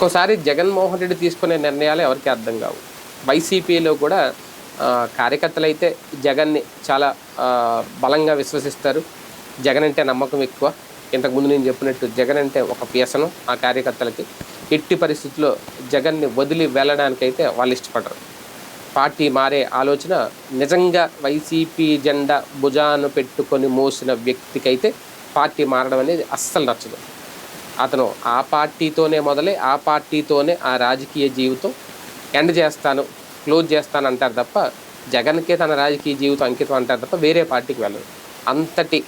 ఒక్కోసారి జగన్మోహన్ రెడ్డి తీసుకునే నిర్ణయాలు ఎవరికి అర్థం కావు. వైసీపీలో కూడా కార్యకర్తలు అయితే జగన్ని చాలా బలంగా విశ్వసిస్తారు. జగన్ అంటే నమ్మకం ఎక్కువ. ఇంతకుముందు నేను చెప్పినట్టు జగన్ అంటే ఒక వ్యసనం ఆ కార్యకర్తలకి. ఎట్టి పరిస్థితుల్లో జగన్ని వదిలి వెళ్ళడానికైతే వాళ్ళు ఇష్టపడరు. పార్టీ మారే ఆలోచన నిజంగా వైసీపీ జెండా భుజాను పెట్టుకొని మోసిన వ్యక్తికైతే పార్టీ మారడం అనేది అస్సలు నచ్చదు. అతను ఆ పార్టీతోనే మొదలై ఆ పార్టీతోనే ఆ రాజకీయ జీవితం ఎండ్ చేస్తాను క్లోజ్ చేస్తాను అంటారు తప్ప జగన్కే తన రాజకీయ జీవితం అంకితం అంటారు తప్ప వేరే పార్టీకి వెళ్ళరు. అంతటి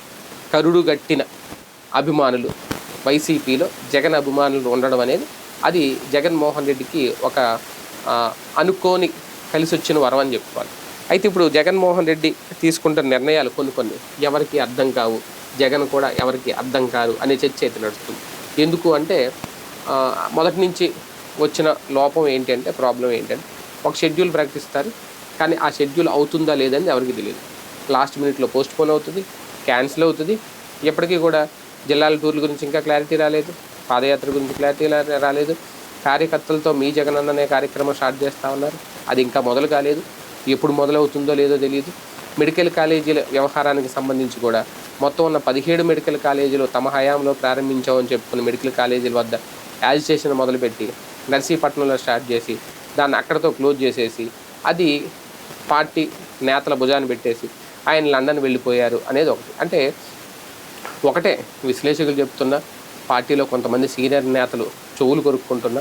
కరుడు గట్టిన అభిమానులు వైసీపీలో జగన్ అభిమానులు ఉండడం అనేది అది జగన్మోహన్ రెడ్డికి ఒక అనుకోని కలిసి వచ్చిన వరం అని చెప్పుకోవాలి. అయితే ఇప్పుడు జగన్మోహన్ రెడ్డి తీసుకుంటున్న నిర్ణయాలు కొన్ని కొన్ని. ఎవరికి అర్థం కావు జగన్ కూడా ఎవరికి అర్థం కాదు అనే చర్చ అయితే నడుస్తుంది. ఎందుకు అంటే మొదటి నుంచి వచ్చిన లోపం ఏంటంటే ప్రాబ్లం ఏంటంటే ఒక షెడ్యూల్ ప్రకటిస్తారు కానీ ఆ షెడ్యూల్ అవుతుందా లేదని ఎవరికి తెలియదు. లాస్ట్ మినిట్లో పోస్ట్ పోన్ అవుతుంది క్యాన్సిల్ అవుతుంది. ఎప్పటికీ కూడా జిల్లాల టూర్ల గురించి ఇంకా క్లారిటీ రాలేదు పాదయాత్ర గురించి క్లారిటీ రాలేదు. కార్యకర్తలతో మీ జగనన్న అనే కార్యక్రమం స్టార్ట్ చేస్తా ఉన్నారు. అది ఇంకా మొదలు కాలేదు. ఎప్పుడు మొదలవుతుందో లేదో తెలియదు. మెడికల్ కాలేజీల వ్యవహారానికి సంబంధించి కూడా మొత్తం ఉన్న పదిహేడు మెడికల్ కాలేజీలు తమ హయాంలో ప్రారంభించామని చెప్పుకున్న మెడికల్ కాలేజీల వద్ద యాజిటేషన్ మొదలుపెట్టి నర్సీపట్నంలో స్టార్ట్ చేసి దాన్ని అక్కడతో క్లోజ్ చేసేసి అది పార్టీ నేతల భుజాన్ని పెట్టేసి ఆయన లండన్ వెళ్ళిపోయారు అనేది ఒకటి. అంటే ఒకటే విశ్లేషకులు చెప్తున్న పార్టీలో కొంతమంది సీనియర్ నేతలు చెవులు కొరుక్కుంటున్న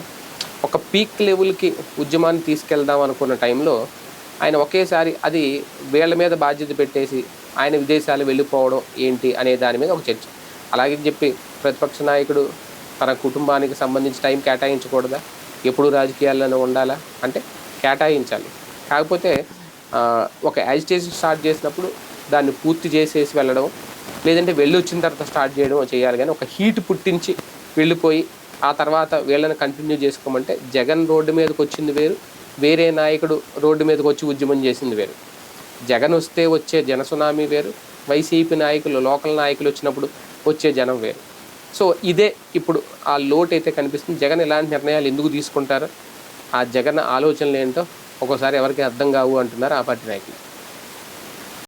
ఒక పీక్ లెవెల్కి ఉద్యమాన్ని తీసుకెళ్దాం అనుకున్న టైంలో ఆయన ఒకేసారి అది వీళ్ళ మీద బాధ్యత పెట్టేసి ఆయన విదేశాలు వెళ్ళిపోవడం ఏంటి అనే దాని మీద ఒక చర్చ. అలాగే చెప్పి ప్రతిపక్ష నాయకుడు తన కుటుంబానికి సంబంధించి టైం కేటాయించకూడదా? ఎప్పుడు రాజకీయాల్లోనే ఉండాలా? అంటే కేటాయించాలి. కాకపోతే ఒక యాజిటేషన్ స్టార్ట్ చేసినప్పుడు దాన్ని పూర్తి చేసేసి వెళ్ళడం లేదంటే వెళ్ళి వచ్చిన తర్వాత స్టార్ట్ చేయడం చేయాలి. కానీ ఒక హీట్ పుట్టించి వెళ్ళిపోయి ఆ తర్వాత వీళ్ళని కంటిన్యూ చేసుకోమంటే జగన్ రోడ్డు మీదకి వచ్చింది వేరు వేరే నాయకుడు రోడ్డు మీదకి వచ్చి ఉద్యమం చేసింది వేరు. జగన్ వస్తే వచ్చే జనసునామీ వేరు. వైసీపీ నాయకులు లోకల్ నాయకులు వచ్చినప్పుడు వచ్చే జనం వేరు. సో ఇదే ఇప్పుడు ఆ లోటు అయితే కనిపిస్తుంది. జగన్ ఎలాంటి నిర్ణయాలు ఎందుకు తీసుకుంటారో? ఆ జగన్ ఆలోచనలు ఏంటో ఒక్కోసారి ఎవరికి అర్థం కావు అంటున్నారు ఆ పార్టీ నాయకులు.